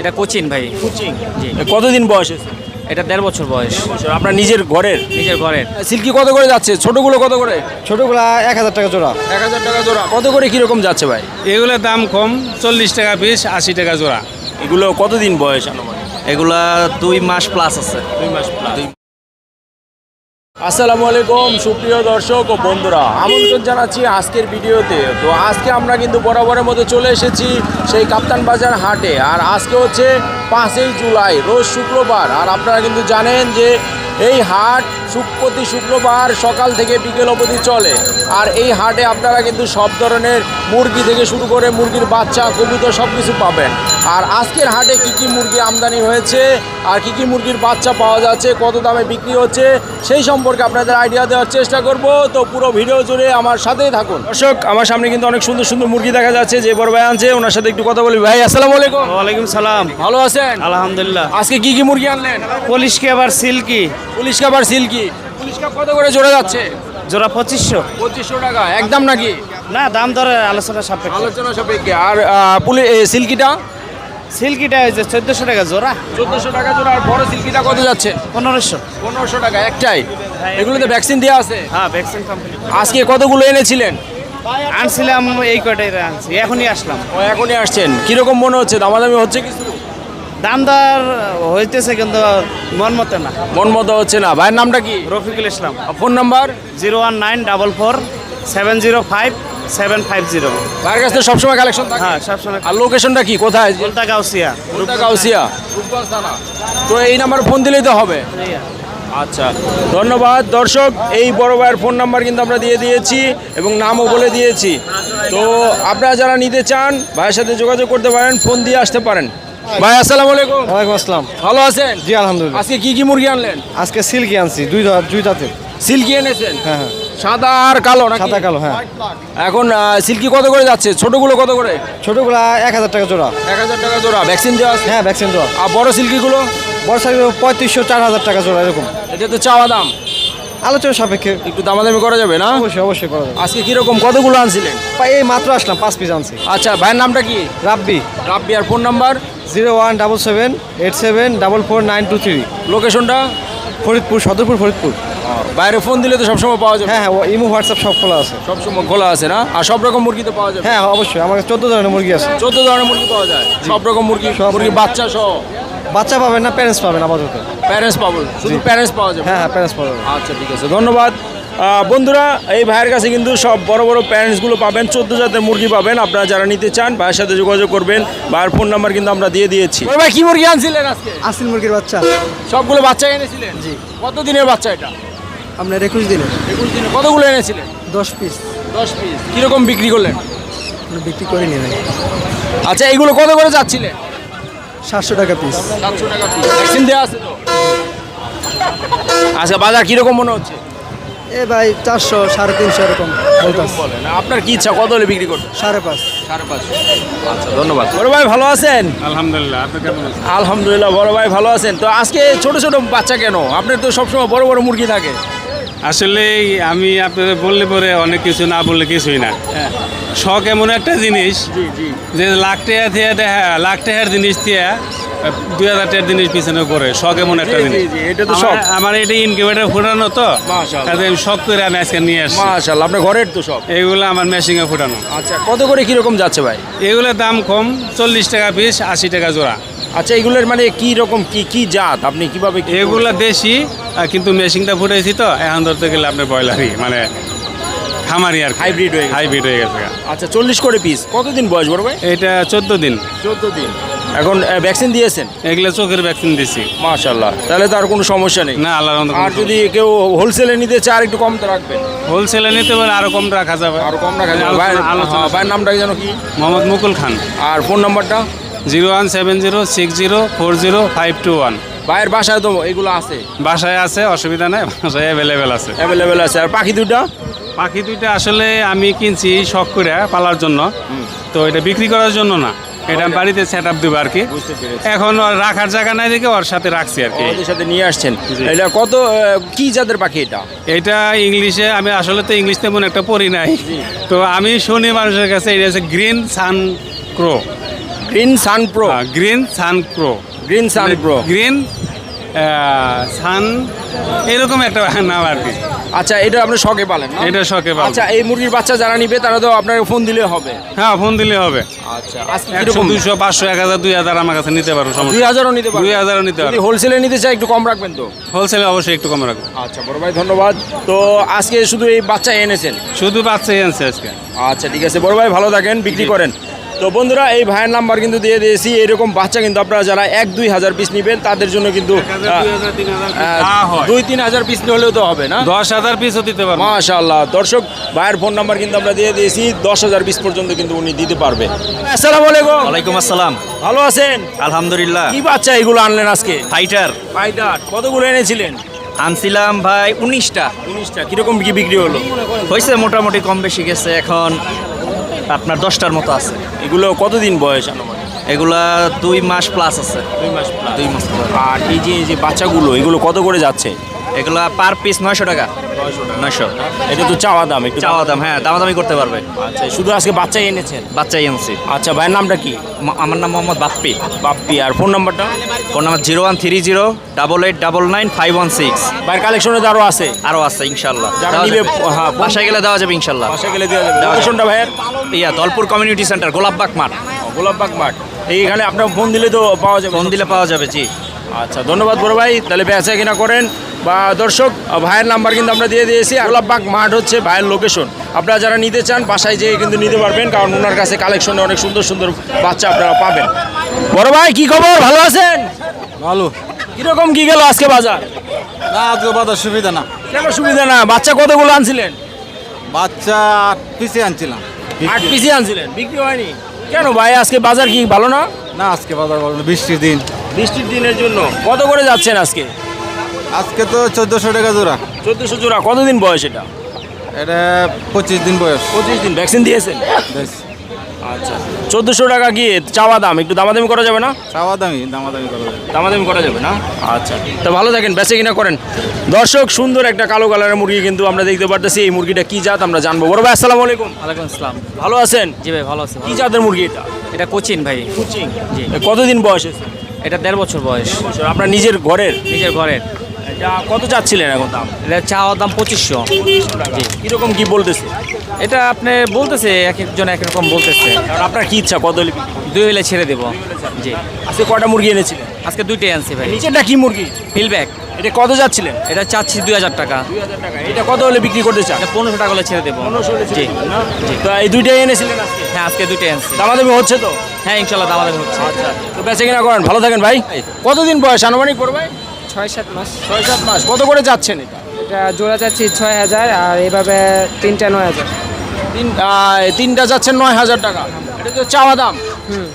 এটা কোচিন ভাই। কোচিং জি। কতদিন বয়স এটা দেড় বছর বয়স। আপনার নিজের ঘরের? নিজের ঘরের। সিল্কি কত করে যাচ্ছে? ছোটগুলো কত করে? ছোটগুলো এক হাজার টাকা জোড়া। এক হাজার টাকা জোড়া। কত করে কীরকম যাচ্ছে ভাই? এগুলোর দাম কম চল্লিশ টাকা পিস আশি টাকা জোড়া। এগুলো কতদিন বয়স আনুমানিক? এগুলা দুই মাস প্লাস আছে। দুই মাস আসসালামু আলাইকুম, সুপ্রিয় দর্শক ও বন্ধুরা। আমন্ত্রণ জানাচ্ছি আজকের ভিডিওতে। তো আজকে আমরা কিন্তু বরাবরের মতো চলে এসেছি সেই কাপ্তান বাজার হাটে। আর আজকে হচ্ছে পাঁচই জুলাই, রোজ শুক্রবার। আর আপনারা কিন্তু জানেন যে এই হাট প্রতি শুক্রবার সকাল থেকে বিকেল অবধি চলে। আর এই হাটে আপনারা কিন্তু সব ধরনের মুরগি থেকে শুরু করে মুরগির বাচ্চা কবুতর সব কিছু পাবেন। আর আজকের হাটে কি কি মুরগি আমদানি হয়েছে আর কি কি মুরগির বাচ্চা পাওয়া যাচ্ছে কত দামে বিক্রি হচ্ছে সেই সম্পর্কে আপনাদের আইডিয়া দেওয়ার চেষ্টা করব। তো পুরো ভিডিও জুড়ে আমার সাথেই থাকুন। দর্শক আমার সামনে কিন্তু অনেক সুন্দর সুন্দর মুরগি দেখা যাচ্ছে যে বড় ভাই আনছে ওনার সাথে একটু কথা বলি ভাই আসসালামু আলাইকুম। ওয়ালাইকুম সালাম। ভালো আছেন? আলহামদুলিল্লাহ। আজকে কি কি মুরগি আনলেন? পুলিশকে আবার সিল্কি। পুলিশ কাবার সিল্কি পুলিশ কাপ কত করে জোড়া যাচ্ছে? জোড়া পঁচিশশো। পঁচিশশো টাকা। একদম নাকি? না দাম দরে আলোচনা সাপেক্ষে। আলোচনা সাপেক্ষে। আর পুলিশ সিল্কিটা সিল্কিটা হয়েছে চোদ্দশো টাকা জোড়া। চোদ্দশো টাকা জোড়া আর বড় সিল্কিটা কত যাচ্ছে? পনেরোশো। পনেরোশো টাকা একটাই। এগুলোতে ভ্যাকসিন দেওয়া আছে? হ্যাঁ ভ্যাকসিন কমপ্লিট আজকে কতগুলো এনেছিলেন? আনছিলাম এই কটাই আনছি এখনই আসলাম। ও এখনই আসছেন। কীরকম মনে হচ্ছে? দামাদামি হচ্ছে কিছু? দাম দর হইতেছে কিন্তু মন মতো না। মন মতো হচ্ছে না। ভাইয়ের নামটা কি? Rafiqul Islam. Phone number? Zero one nine double four seven zero five seven five zero. ভাইয়ের কাছে তো সবসময় কালেকশন থাকে? হ্যাঁ সবসময় আর লোকেশনটা কি? কোথায়? গোলতা গাউসিয়া রূপটা গাউসিয়া তো এই নাম্বার ফোন দিলেই তো হবে? আচ্ছা ধন্যবাদ। দর্শক এই বড় ভাইয়ের ফোন নাম্বার কিন্তু আমরা দিয়ে দিয়েছি এবং নামও বলে দিয়েছি। তো আপনারা যারা নিতে চান ভাইয়ের সাথে যোগাযোগ করতে পারেন ফোন দিয়ে আসতে পারেন। ভাই আসসালামু আলাইকুম। ওয়ালাইকুম আসসালাম। ভালো আছেন? জি আলহামদুলিল্লাহ। আজকে কি কি মুরগি আনলেন? আজকে সিল্কি আনছি দুই দুই দাঁতে সিল্কি এনেছেন? হ্যাঁ হ্যাঁ। সাদা আর কালো নাকি? সাদা কালো হ্যাঁ। এখন সিল্কি কত করে যাচ্ছে? ছোটগুলো কত করে? ছোটগুলা এক হাজার টাকা জোড়া। এক হাজার টাকা জোড়া। ভ্যাকসিন দেওয়া আছে? হ্যাঁ ভ্যাকসিন দেওয়া। আর বড় সিল্কিগুলো? বড় সাইজ পঁয়ত্রিশশো চার হাজার টাকা জোড়া এরকম। এটা তো চাওয়া দাম। আলোচনা সাপেক্ষে। একটু দামাদামি করা যাবে না? অবশ্যই অবশ্যই করা যাবে। আজকে কীরকম? কতগুলো আনছিলেন? পা- এই মাত্র আসলাম পাঁচ পিস আনছি। আচ্ছা ভাইয়ের নামটা কি? রাব্বি। রাব্বি আর phone number zero one double seven eight seven double four nine two three. লোকেশনটা ফরিদপুর সদরপুর ফরিদপুর। বাইরে ফোন দিলে তো সবসময় পাওয়া যাবে। হ্যাঁ হ্যাঁ ইমো হোয়াটসঅ্যাপ সব খোলা আছে। সবসময় খোলা আছে না? আর সব রকম মুরগি তো পাওয়া যাবে? হ্যাঁ অবশ্যই। আমার চোদ্দ ধরনের মুরগি আছে। চোদ্দ ধরনের মুরগি পাওয়া যায়। সব রকম মুরগি সব মুরগি বাচ্চা সহ? বাচ্চা পাবেন না প্যারেন্টস পাবেন আপাতত। প্যারেন্টস পাবো শুধু প্যারেন্টস পাওয়া যাবে? হ্যাঁ হ্যাঁ প্যারেন্টস পাবেন আচ্ছা ঠিক আছে ধন্যবাদ। বন্ধুরা এই ভাইয়ের কাছে কিন্তু সব বড় বড় প্যারেন্টসগুলো পাবেন চোদ্দ জাতের মুরগি পাবেন আপনারা যারা নিতে চান ভাইয়ের সাথে যোগাযোগ করবেন ভাইয়ের ফোন নাম্বার কিন্তু আমরা দিয়ে দিয়েছি। ভাই কি মুরগি আনছিলেন আজকে? আসিল মুরগির বাচ্চা। সবগুলো বাচ্চা এনেছিলেন? জি। কত দিনের বাচ্চা এটা? আপনার একুশ দিনে একুশ দিনে কতগুলো এনেছিলেন? দশ পিস দশ পিস কীরকম বিক্রি করলেন? বিক্রি করে নেবেন আচ্ছা এইগুলো কত করে যাচ্ছিলেন? সাতশো টাকা পিস সাতশো টাকা পিস ভ্যাকসিন দেওয়া আছে তো? আচ্ছা বাজার কীরকম মনে হচ্ছে? এ ভাই চারশো সাড়ে তিনশো এরকম। বলতাস বলেন আপনার কি ইচ্ছা? কত হলে বিক্রি করবেন? সাড়ে পাঁচ। সাড়ে পাঁচশো আচ্ছা ধন্যবাদ। বড় ভাই ভালো আছেন? আলহামদুলিল্লাহ আপনি কেমন আছেন? আলহামদুলিল্লাহ বড় ভাই ভালো আছেন। তো আজকে ছোট ছোট বাচ্চা কেন? আপনার তো সবসময় বড় বড় মুরগি থাকে। আসলে আমি আপনাদের বললে পরে অনেক কিছু না বললে কিছুই না। হ্যাঁ। শখ এমন একটা জিনিস যে লাখ টাকা দিয়ে দেখা লাখ টাকার জিনিস দিয়ে দুই হাজার টাকার জিনিস পিছনে করে শখ এমন একটা জিনিস। এটা তো আমার- শখ। আমার এটা ইনকিউবেটার ফুটানো তো। মাশাআল্লাহ। কাজে আমি শখ করে আমি আজকে নিয়ে আসছি। মাশাল্লাহ আপনার ঘরের তো সব এগুলো আমার মেশিনে ফুটানো। আচ্ছা কত করে কীরকম যাচ্ছে ভাই? এগুলোর দাম কম চল্লিশ টাকা পিস আশি টাকা জোড়া। আচ্ছা এগুলোর মানে কি রকম কি কি জাত? আপনি কীভাবে এগুলা দেশি কিন্তু মেশিনটা ফুটাইছি তো এখন ধরতে গেলে আপনার ব্রয়লারই মানে খামারি আর হাইব্রিড হয়ে। হাইব্রিড হয়ে গেছে। আচ্ছা চল্লিশ করে পিস কতদিন বয়স বড় ভাই? এটা চোদ্দ দিন। চোদ্দ দিন। এখন ভ্যাকসিন দিয়েছেন? এগুলো চোখের ভ্যাকসিন দিছি। মাশাল্লাহ তাহলে তো আর কোনো সমস্যা নেই। না আল্লাহ আর যদি কেউ হোলসেলে নিতে চায় আর একটু কম রাখবেন। হোলসেলে নিতে পারে আরও কম রাখা যাবে। আরও কম রাখা যাবে। ভাইয়ের নামটা যেন কি? মোহাম্মদ মুকুল খান। আর ফোন নাম্বারটা zero one seven zero six zero four zero five two one. ভাইয়ের বাসায় তো এগুলো আছে? বাসায় আছে অসুবিধা নেই বাসায় অ্যাভেলেবেল আছে। অ্যাভেলেবেল আছে। আর পাখি দুটা পাখি দুইটা আসলে আমি কিনছি শখ করে পালার জন্য। তো এটা বিক্রি করার জন্য না। এটা বাড়িতে সেট আপ দেবো আর কি। এখন রাখার জায়গা নাই দেখে ওর সাথে রাখছি আর কি। সাথে নিয়ে আসছেন। এটা কত কি জাতের পাখি এটা? এটা ইংলিশে আমি আসলে তো ইংলিশ তেমন একটা পড়ি নাই। তো আমি শুনি মানুষের কাছে এটা হচ্ছে green sun crow green sun pro green sun pro green sun pro green sun এরকম একটা নাম আর কি। আচ্ছা এটা আপনি শখে পালেন এটা শখে পাবো আচ্ছা এই মুরগির বাচ্চা যারা নিবে তারা তো আপনাকে ফোন দিলে হবে। হ্যাঁ ফোন দিলে হবে। আচ্ছা আজকে কীরকম? পাঁচশো এক হাজার দুই হাজার আমার কাছে নিতে পারো দুই হাজারও নিতে পারবেন দুই হাজারও নিতে পারো। হোলসেলে নিতে চাই একটু কম রাখবেন তো? হোলসেলে অবশ্যই একটু কম রাখব। আচ্ছা বড় ভাই ধন্যবাদ। তো আজকে শুধু এই বাচ্চা এনেছেন? শুধু বাচ্চাই আনছে আজকে। আচ্ছা ঠিক আছে। বড় ভাই ভালো থাকেন বিক্রি করেন। তো বন্ধুরা এই ভাইয়ের নাম্বার কিন্তু দিয়ে দিয়েছি। এরকম বাচ্চা কিন্তু আপনারা যারা এক দুই হাজার পিস নেবেন তাদের জন্য কিন্তু দুই তিন হাজার পিস হলেও তো হবে না? দশ হাজার পিসও দিতে পারব। মাশাআল্লাহ। দর্শক ভাইয়ের ফোন নাম্বার কিন্তু আমরা দিয়ে দিয়েছি। দশ হাজার পিস পর্যন্ত কিন্তু উনি দিতে পারবে। আসসালাম আলাইকুম। ওয়ালাইকুম আসসালাম। ভালো আছেন? আলহামদুলিল্লাহ। কি বাচ্চা এগুলো আনলেন আজকে? ফাইটার ফাইটার কতগুলো এনেছিলেন? আনছিলাম ভাই উনিশটা। উনিশটা। কীরকম কি বিক্রি হলো? হয়েছে মোটামুটি কম বেশি গেছে। এখন আপনার দশটার মতো আছে। এগুলো কতদিন বয়স আনুমানিক? এগুলা দুই মাস প্লাস আছে। দুই মাস দুই মাস আর এই যে এই যে বাচ্চাগুলো এগুলো কত করে যাচ্ছে? এগুলা পার পিস নয়শো টাকা। নয়শো। এটা তো চাওয়া দাম একটু চাওয়া দাম হ্যাঁ দামাদামি করতে পারবে। আচ্ছা শুধু আজকে বাচ্চাই এনেছেন বাচ্চাই আনছি আচ্ছা ভাইয়ের নামটা কি? আমার নাম মোহাম্মদ বাপ্পি। বাপ্পি আর ফোন নাম্বারটা? Phone number zero one three zero double eight double nine five one six. ভাইয়ের কালেকশনে তো আরও আছে? আরও আছে ইনশাল্লাহ। হ্যাঁ, বাসায় গেলে দেওয়া যাবে ইনশাল্লাহ। গেলে দেওয়া যাবে। দেওয়া ভাইয়ের? ইয়া দলপুর কমিউনিটি সেন্টার গোলাপবাগ মাঠ। গোলাপবাগ মাঠ। এইখানে আপনার ফোন দিলে তো পাওয়া যাবে। ফোন দিলে পাওয়া যাবে জি। আচ্ছা ধন্যবাদ বড় ভাই। তাহলে বেচা কিনা করেন? বা দর্শক ভাইয়ের নাম্বার কিন্তু আমরা দিয়ে দিয়েছি। গোলাপবাগ মাঠ হচ্ছে ভাইয়ের লোকেশন আপনারা যারা নিতে চান বাসায় যেয়ে কিন্তু নিতে পারবেন কারণ ওনার কাছে কালেকশনে অনেক সুন্দর সুন্দর বাচ্চা আপনারা পাবেন। বড় ভাই কি খবর? ভালো আছেন? ভালো। কীরকম কি গেল আজকে বাজার? না আজকে বাজার সুবিধা না। কেন সুবিধা না। বাচ্চা কতগুলো আনছিলেন? বাচ্চা পিছিয়ে আনছিলাম। আট পিসি আনছিলেন। বিক্রি হয়নি। কেন ভাই আজকে বাজার কি ভালো না? না আজকে বাজার ভালো না, বৃষ্টির দিন। বৃষ্টির দিনের জন্য। কত করে যাচ্ছেন আজকে? আজকে তো চোদ্দোশো টাকা জোড়া। চোদ্দশো জোড়া কতদিন বয়স এটা? এটা পঁচিশ দিন বয়স। পঁচিশ দিন ভ্যাকসিন দিয়েছেন? আচ্ছা। চোদ্দোশো টাকা কি চাওয়া দাম? একটু দামাদামি করা যাবে না? চাওয়া দামি দামাদামি করা যাবে। দামাদামি করা যাবে না? আচ্ছা। তো ভালো থাকেন বেঁচে কিনা করেন। দর্শক সুন্দর একটা কালো কালারের মুরগি কিন্তু আমরা দেখতে পারতেছি। এই মুরগিটা কি জাত আমরা জানব। বড় ভাই আসসালামু আলাইকুম। ওয়ালাইকুম আসসালাম। ভালো আছেন? জি ভাই ভালো আছে কি জাতের মুরগি এটা? এটা কোচিন ভাই। কুচিং জি। কতদিন বয়স এটা দেড় বছর বয়স। আপনার নিজের ঘরের? নিজের ঘরের। এটা কত চাচ্ছিলেন এখন দাম? এটা চাওয়ার দাম পঁচিশশো। জি। কীরকম কি বলতেছে? এটা আপনি বলতেছে এক একজন এক রকম বলতেছে। কারণ আপনার কি ইচ্ছা কত হলে বিক্রি দুই হলে ছেড়ে দেবো। জি। আজকে কয়টা মুরগি এনেছিলেন? আজকে দুইটাই আনছি ভাই। নিচেরটা কি মুরগি? ফিলব্যাক এটা কত যাচ্ছিলেন? এটা চাচ্ছি দুই হাজার টাকা। দুই হাজার টাকা। এটা কত হলে বিক্রি করতে চান? এটা পনেরোশো টাকা হলে ছেড়ে দেবো। জি। তো এই দুইটাই এনেছিলেন আজকে? হ্যাঁ আজকে দুইটাই আনছি। দামাদামি হচ্ছে তো? হ্যাঁ ইনশাল্লাহ দাম আদামি হচ্ছে। আচ্ছা তো বেঁচে কিনা করেন? ভালো থাকেন ভাই। কতদিন বয়স? আনুমানিক করবে ছয় সাত মাস। ছয় সাত মাস। কত করে যাচ্ছেন এটা? এটা জোড়া যাচ্ছি ছয় হাজার আর এভাবে তিনটা নয় হাজার। তিন তিনটা যাচ্ছেন নয় হাজার টাকা। এটা তো চাওয়া দাম। হুম।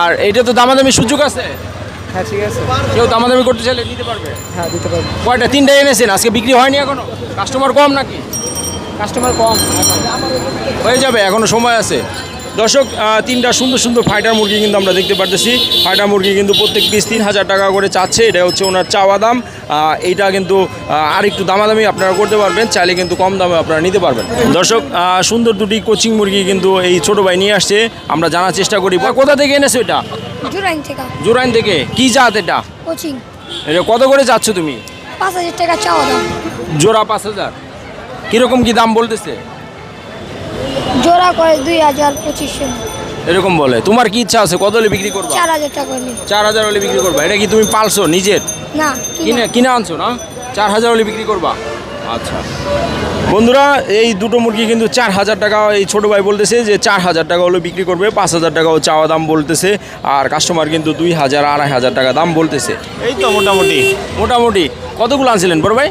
আর এটা তো দামাদামি সুযোগ আছে? হ্যাঁ ঠিক আছে। কেউ দামাদামি করতে চাইলে নিতে পারবে? হ্যাঁ দিতে পারবে। কয়টা? তিনটা এনেছেন? আজকে বিক্রি হয়নি এখনও? কাস্টমার কম নাকি? কাস্টমার কম। হয়ে যাবে এখনও সময় আছে। দর্শক তিনটা সুন্দর সুন্দর ফাইটার মুরগি কিন্তু আমরা দেখতে পারতেছি। ফাইটার মুরগি কিন্তু প্রত্যেক পিস তিন হাজার টাকা করে চাচ্ছে। এটা হচ্ছে ওনার চাওয়া দাম। এইটা কিন্তু আর একটু দামাদামি আপনারা করতে পারবেন চাইলে কিন্তু কম দামে আপনারা নিতে পারবেন। দর্শক সুন্দর দুটি কোচিং মুরগি কিন্তু এই ছোট ভাই নিয়ে আসছে। আমরা জানার চেষ্টা করি বা কোথা থেকে এনেছো এটা? জুরাইন থেকে। জোরাইন থেকে? কি জাত এটা? কোচিং। এটা কত করে যাচ্ছ তুমি? পাঁচ হাজার টাকা চাওয়া দাম। জোড়া পাঁচ হাজার। কীরকম কি দাম বলতেছে? জোড়া করে দুই হাজার পঁচিশশো। এরকম বলে। তোমার কি ইচ্ছা আছে? কত হলে বিক্রি করবা? চার হাজার টাকা হলে। চার হাজার হলে বিক্রি করবা। এটা কি তুমি পালছো নিজের? না কিনে। কিনে আনছো না? চার হাজার হলে বিক্রি করবা? আচ্ছা। বন্ধুরা এই দুটো মুরগি কিন্তু চার হাজার টাকা এই ছোটো ভাই বলতেছে যে চার হাজার টাকা হলে বিক্রি করবে পাঁচ হাজার টাকাও চাওয়া দাম বলতেছে আর কাস্টমার কিন্তু দুই হাজার আড়াই হাজার টাকা দাম বলতেছে। এই তো মোটামুটি। মোটামুটি। কতগুলো আনছিলেন বড় ভাই?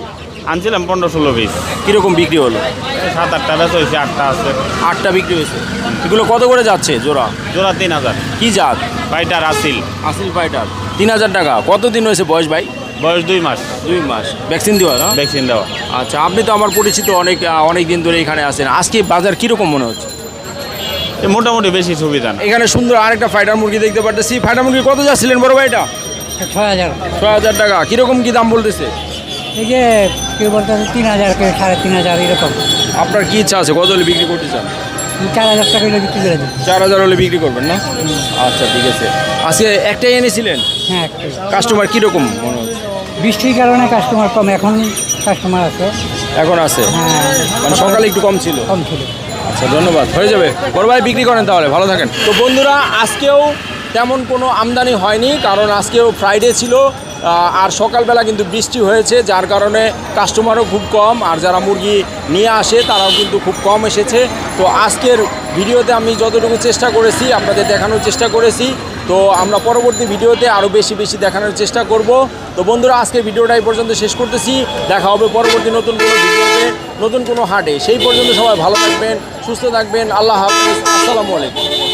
আনছিলাম পনেরো ষোলো পিস। কীরকম বিক্রি হলো? সাত আটটা বেশ হয়েছে আটটা আছে। আটটা বিক্রি হয়েছে। এগুলো কত করে যাচ্ছে জোড়া? জোড়া তিন হাজার। কী জাত? পাইটার আসিল। আসিল ফাইটার তিন হাজার টাকা। কতদিন হয়েছে বয়স ভাই? বয়স দুই মাস। দুই মাস। ভ্যাকসিন দেওয়া না? ভ্যাকসিন দেওয়া। আচ্ছা আপনি তো আমার পরিচিত অনেক অনেক দিন ধরে এখানে আসেন আজকে বাজার কীরকম মনে হচ্ছে? এ মোটামুটি বেশি সুবিধা। না এখানে সুন্দর আরেকটা ফাইটার মুরগি দেখতে পারতেছি। ফাইটার মুরগি কত যাচ্ছিলেন বড় ভাই এটা ছয় হাজার। ছয় হাজার টাকা। কীরকম কী দাম বলতেছে? এই যে কেউ বলতেছে তিন হাজার কেউ সাড়ে তিন হাজার এরকম। আপনার কি ইচ্ছা আছে? কত হলে বিক্রি করতে চান? চার হাজার টাকা হলে বিক্রি করে চার হাজার হলে বিক্রি করবেন না? আচ্ছা ঠিক আছে। আজকে একটাই এনেছিলেন? হ্যাঁ একটাই। কাস্টমার কীরকম মনে হচ্ছে বৃষ্টির কারণে কাস্টমার কম এখন কাস্টমার আছে। এখন আছে? হ্যাঁ মানে সকালে একটু কম ছিল? কম ছিল। আচ্ছা ধন্যবাদ। হয়ে যাবে। বড় ভাই বিক্রি করেন তাহলে। ভালো থাকেন। তো বন্ধুরা আজকেও তেমন কোনো আমদানি হয়নি কারণ আজকেও ফ্রাইডে ছিল। আর সকালবেলা কিন্তু বৃষ্টি হয়েছে, যার কারণে কাস্টমারও খুব কম, আর যারা মুরগি নিয়ে আসে, তারাও কিন্তু খুব কম এসেছে। তো আজকের ভিডিওতে আমি যতটুকু চেষ্টা করেছি, আপনাদের দেখানোর চেষ্টা করেছি। তো আমরা পরবর্তী ভিডিওতে আরও বেশি বেশি দেখানোর চেষ্টা করব। তো বন্ধুরা আজকের ভিডিওটা এই পর্যন্ত শেষ করতেছি। দেখা হবে পরবর্তী নতুন কোনো ভিডিওতে, নতুন কোনো হাটে। সেই পর্যন্ত সবাই ভালো থাকবেন, সুস্থ থাকবেন। আল্লাহ হাফিজ। আসসালামু আলাইকুম।